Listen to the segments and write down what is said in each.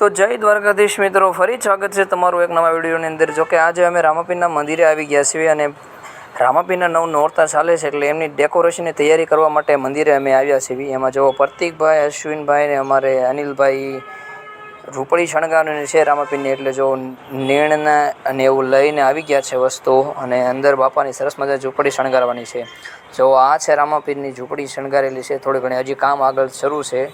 તો જય દ્વારકાધીશ મિત્રો. ફરી સ્વાગત છે તમારું એક નવા વિડીયોની અંદર. જો કે આજે અમે રામાપીરના મંદિરે આવી ગયા છીએ અને રામાપીરના નવ નોરતા ચાલે છે એટલે એમની ડેકોરેશનની તૈયારી કરવા માટે મંદિરે અમે આવ્યા છીએ. એમાં જો પ્રતિકભાઈ, અશ્વિનભાઈ ને અમારે અનિલભાઈ, રૂપડી શણગારવાની છે રામાપીરની. એટલે જો નીણના અને એવું લઈને આવી ગયા છે વસ્તુઓ અને અંદર બાપાની સરસ મજા ઝૂંપડી શણગારવાની છે. જો આ છે રામાપીરની ઝૂંપડી શણગારેલી છે. થોડી ઘણી હજી કામ આગળ શરૂ છે.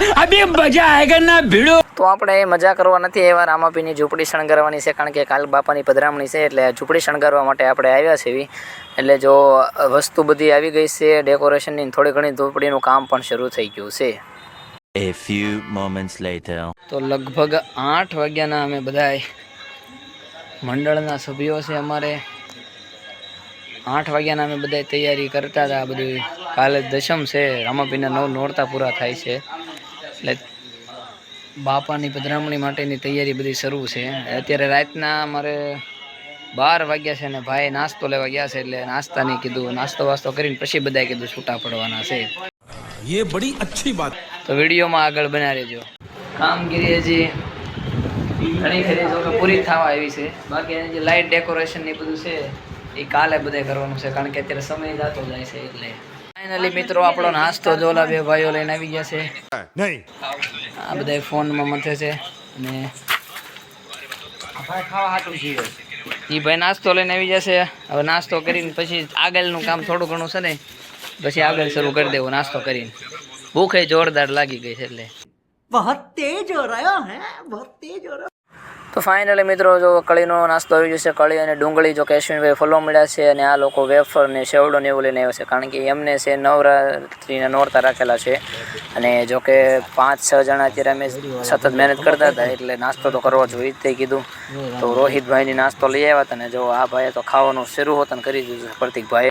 અભી મજા આયગા ભીડો. તો આપણે મજા કરવા નથી એવા રામાપીની ઝૂંપડી શણગારવાની છે કારણ કે કાલ બાપાની પધરામણી છે એટલે ઝૂંપડી શણગારવા માટે આપણે આવ્યા છે એટલે જો વસ્તુ બધી આવી ગઈ છે ડેકોરેશનની થોડી ઘણી ઝૂંપડીનું કામ પણ શરૂ થઈ ગયું છે. A few moments later. તો લગભગ આઠ વાગ્યાના અમે બધા મંડળના સભ્યો છે અમારે. આઠ વાગ્યાના અમે બધા તૈયારી કરતા હતા બધું કાલે દશમ છે રામાપીના નવ નોરતા પૂરા થાય છે. એટલે બાપાની પધરામણી માટેની તૈયારી બધી શરૂ છે અત્યારે રાતના અમારે બાર વાગ્યા છે ને ભાઈ નાસ્તો લેવા ગયા છે એટલે નાસ્તાની કીધું નાસ્તો વાસ્તો કરીને પછી બધાએ કીધું છૂટા પડવાના છે ये बड़ी अच्छी बात તો વિડીયોમાં આગળ બના રહેજો કામગીરી હજી ઘણી ખરી જો કે પૂરી થવા આવી છે બાકી એની જે લાઇટ ડેકોરેશન ને એ બધું છે એ કાલે બધે કરવાનું છે કારણ કે અત્યારે સમય જતો જાય છે એટલે ફાઇનલી મિત્રો આપણો નાસ્તો જોલા બે ભાઈઓ લઈને આવી ગયા છે. નહીં. આ બધા ફોનમાં મથે છે અને એ ભાઈ નાસ્તો લઈને આવી જશે હવે નાસ્તો કરીને પછી આગળનું કામ થોડું ઘણું છે ને પછી આગળ શરૂ કરી દેવું નાસ્તો કરીને. ભૂખે જોરદાર લાગી ગઈ છે એટલે. બહુ તેજ હો રહ્યો હે બહુ તેજ હો તો ફાઇનલી મિત્રો જો કળીનો નાસ્તો આવી જશે, કળી અને ડુંગળી જો કે ફલો મળ્યા છે અને આ લોકો વેફર ને શેવડો ને એવું લઈને આવ્યા છે. કારણ કે એમને છે નવરાત્રિના નોરતા રાખેલા છે. અને જો કે પાંચ છ જણા અત્યારે અમે સતત મહેનત કરતા હતા, એટલે નાસ્તો તો કરવો જોઈએ તે કીધું. તો રોહિતભાઈની નાસ્તો લઈ આવ્યા હતા ને જો આ ભાઈએ તો ખાવાનું શરૂ હોતું કરી દીધું પ્રતિકભાઈ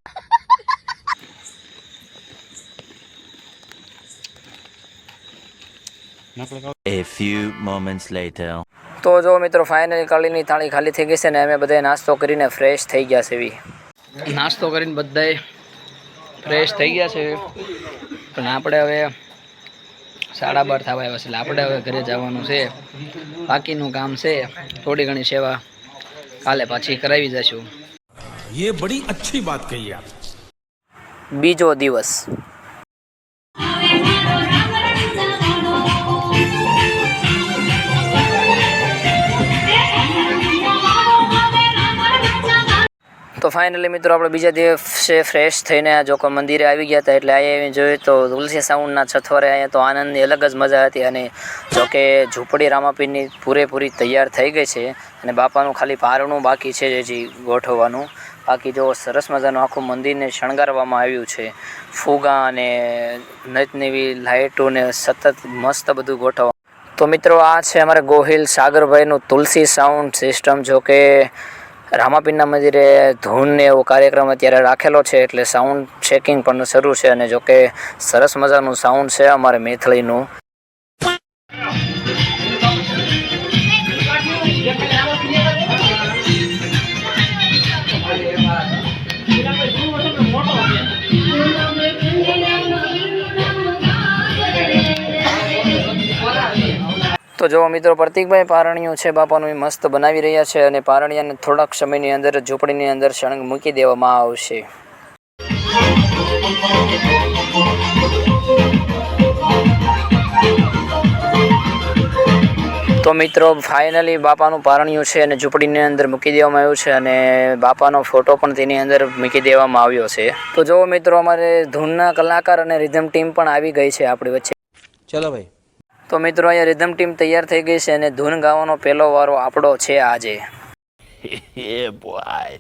A few moments later. તો જો મિત્રો ફાઇનલી કળીની થાળી ખાલી થઈ ગઈ છે ને અમે બધાએ નાસ્તો કરીને ફ્રેશ થઈ ગયા છે એવી નાસ્તો કરીને બધાએ ફ્રેશ થઈ ગયા છે પણ આપણે હવે સાડા બાર થવા આવ્યા છે એટલે આપણે હવે ઘરે જવાનું છે બાકીનું કામ છે થોડી ઘણી સેવા કાલે પાછી કરાવી જશું ये बड़ी अच्छी बात कही आप બીજો દિવસ ફાઇનલી મિત્રો આપણે બીજા દિવસે ફ્રેશ થઈને આ જોકો મંદિરે આવી ગયા હતા એટલે અહીંયા આવીને જોયું તો તુલસી સાઉન્ડના છથવારે અહીંયા તો આનંદની અલગ જ મજા હતી અને જોકે ઝૂંપડી રામાપીરની પૂરેપૂરી તૈયાર થઈ ગઈ છે અને બાપાનું ખાલી પારણું બાકી છે હજી ગોઠવવાનું. બાકી જો સરસ મજાનું આખું મંદિરને શણગારવામાં આવ્યું છે. ફુગા અને નજનેવી લાઇટો ને સતત મસ્ત બધું ગોઠવવા. તો મિત્રો આ છે અમારે ગોહિલ સાગરભાઈનું તુલસી સાઉન્ડ સિસ્ટમ જો કે રામાપીરના મંદિરે ધૂનને એવો કાર્યક્રમ અત્યારે રાખેલો છે એટલે સાઉન્ડ ચેકિંગ પણ શરૂ છે અને જો કે સરસ મજાનું સાઉન્ડ છે અમારે મેથળીનું. તો જો મિત્રો, પ્રતિકભાઈ પારણિયું છે, બાપાનું એ મસ્ત બનાવી રહ્યા છે અને પારણિયાને થોડાક સમયની અંદર ઝૂંપડીની અંદર શણગ મૂકી દેવામાં આવશે. તો મિત્રો, ફાઇનલી બાપાનું પારણિયું છે અને ઝૂંપડીની અંદર મૂકી દેવામાં આવ્યું છે અને બાપાનો ફોટો પણ તેની અંદર મૂકી દેવામાં આવ્યો છે. તો જો મિત્રો, અમારે ધૂનના કલાકાર અને રિધમ ટીમ પણ આવી ગઈ છે આપણી વચ્ચે. ચલો ભાઈ. તો મિત્રો અહીંયા રિધમ ટીમ તૈયાર થઈ ગઈ છે અને ધૂન ગાવાનો પહેલો વારો આપણો છે આજે એ boy.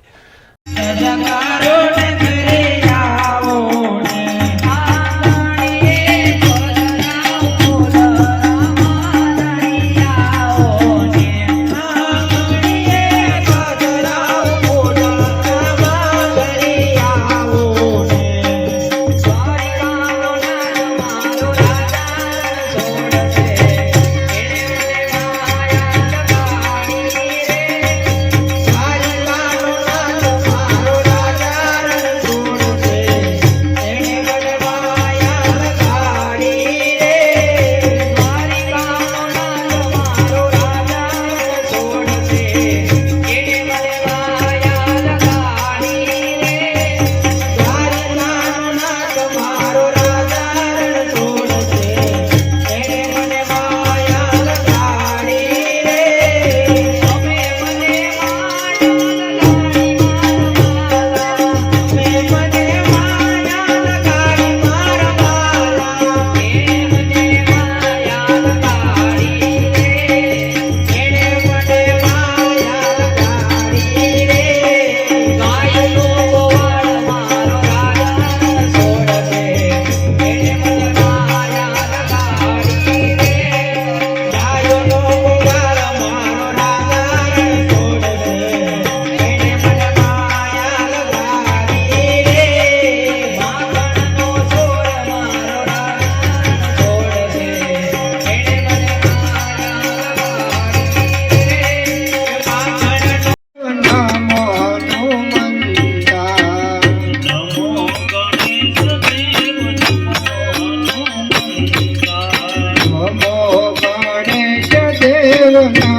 ना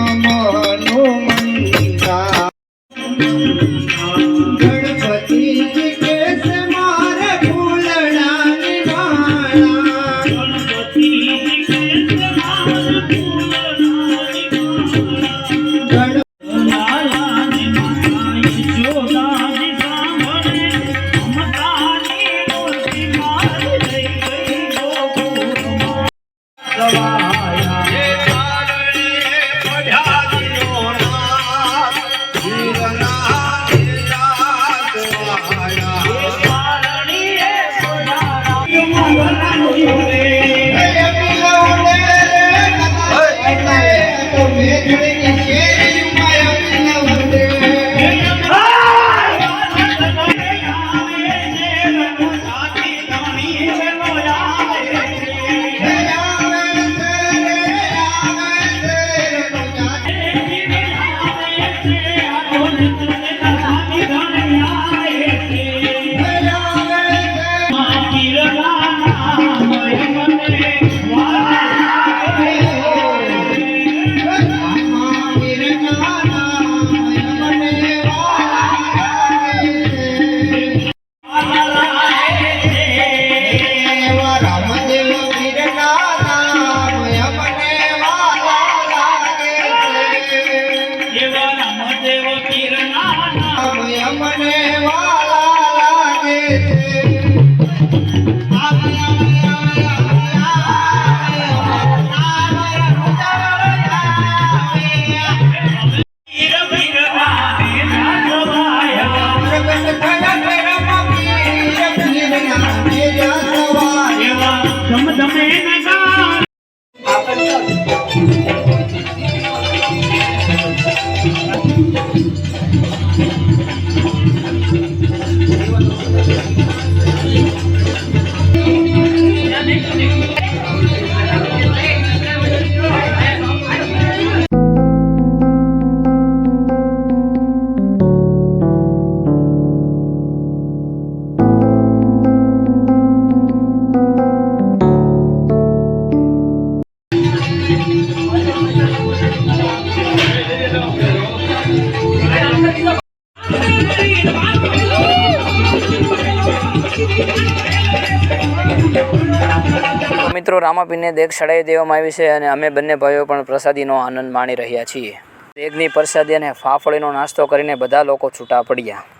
મિત્રો રામાપીરને દેખ ચડાવી દેવામાં આવી છે અને અમે બંને ભાઈઓ પણ પ્રસાદીનો આનંદ માણી રહ્યા છીએ. દેગની પ્રસાદી અને ફાફડીનો નાસ્તો કરીને બધા લોકો છૂટા પડ્યા.